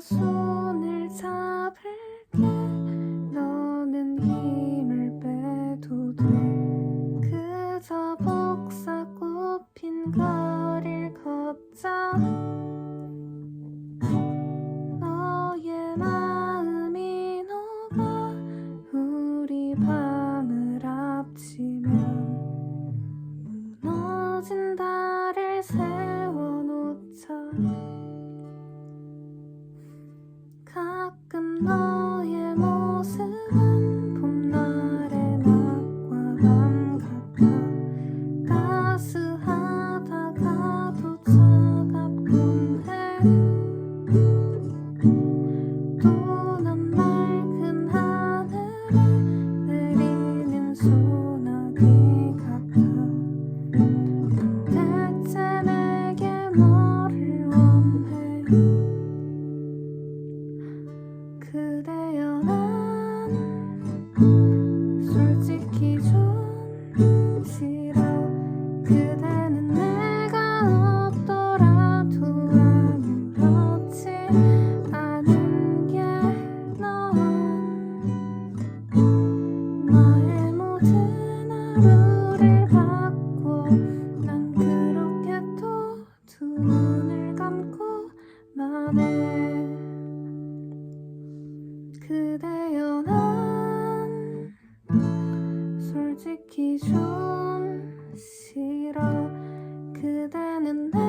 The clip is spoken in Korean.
손을 잡을게. 너는 힘을 빼도 돼. 그저 복사 꽃핀 거리를 걷자. 너의 마음이 녹아 우리 밤을 합치면 무너진 달을 세워놓자 너의 모습은 봄날의 낮과 밤 같아. 따스하다가도 차갑곤 해 그대여 난 솔직히 좀 싫어. 그대는 내